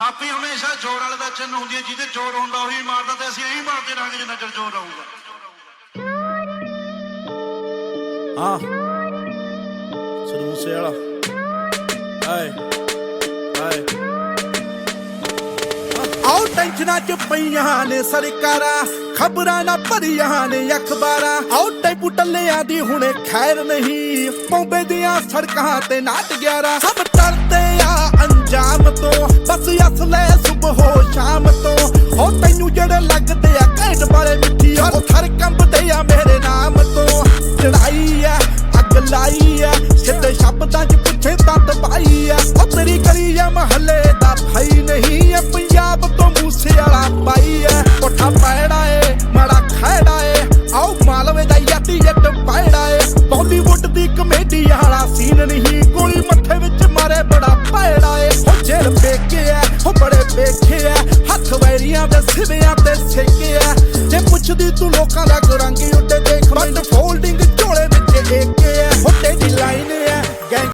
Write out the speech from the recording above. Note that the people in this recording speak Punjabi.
ਆਪੀ ਹਮੇਸ਼ਾ ਜੋੜ ਵਾਲੇ ਦਾ ਚਿੰਨ ਹੁੰਦੀ ਹੈ, ਜਿਹਦੇ ਜੋੜ ਹੁੰਦਾ ਉਹੀ ਮਾਰਦਾ ਤੇ ਅਸੀਂ ਇਹੀ ਮਾਰਦੇ ਰਹਾਂਗੇ ਜਿੰਨਾ ਚਿਰ ਜੋੜ ਰਹੂਗਾ। ਹਾਂ। ਸਿੱਧੂ ਮੂਸੇ ਵਾਲਾ। ਹਾਏ ਹਾਏ ਆਉ ਟੈਨਸ਼ਨਾਂ ਚ ਪਈਆਂ ਨੇ ਸਰਕਾਰਾਂ, ਖਬਰਾਂ ਨਾ ਭਰੀਆਂ ਨੇ ਅਖਬਾਰਾਂ। ਆਉ ਟੈਪੂ ਟੱਲਿਆਂ ਦੀ ਹੁਣੇ ਖੈਰ ਨਹੀਂ, ਪੌਂਬੇ ਦੀਆਂ ਸੜਕਾਂ ਤੇ ਨਾਟ ਗਿਆਰਾ। ਸਭ ਡਰਦੇ ਉਹ ਤੈਨੂੰ ਜਿਹੜੇ ਲੱਗਦੇ ਆ ਘੈਂਟ ਵਾਲੇ ਮਿੱਠੀ ਉਹ ਥਰ ਕੰਬਦੇ ਆ ਮੇਰੇ ਨਾਮ ਤੋਂ। ਚੜਾਈ ਆ, ਅੱਗ ਲਾਈ ਆ, ਸਿੱਧੇ ਸ਼ਬਦਾਂ ਚ ਪੁੱਛੇ ਤਾਂ ਦਬਾਈ ਆ। ਉਹ ਤੇਰੀ ਗਲੀ ਆ ਮਹੱਲੇ ਦਾ ਭਾਈ ਨਹੀਂ ਆ ਪੰਜਾਬ ਤੋਂ ਮੂਸੇ ਵਾਲਾ ਪਾਈ ਆ। ਕੋਠਾ ਪੈੜਾ ਏ, ਮਾੜਾ ਖੈੜਾ ਏ, ਆਓ ਮਾਲਵੇ ਦਾ ਯੱਟੀ ਜੱਟ ਪੈੜਾ ਏ। ਬਾਲੀਵੁੱਡ ਦੀ ਕਮੇਡੀ ਵਾਲਾ ਸੀਨ ਨਹੀਂ ਸਿਵਿਆਂ ਤੇ ਸੇਕੇ ਜੇ ਪੁੱਛਦੀ ਤੂੰ ਲੋਕਾਂ ਦਾ ਗੁਰੰਗੀ ਉੱਤੇ ਦੇਖ ਬੰਦ ਫੋਲਡਿੰਗ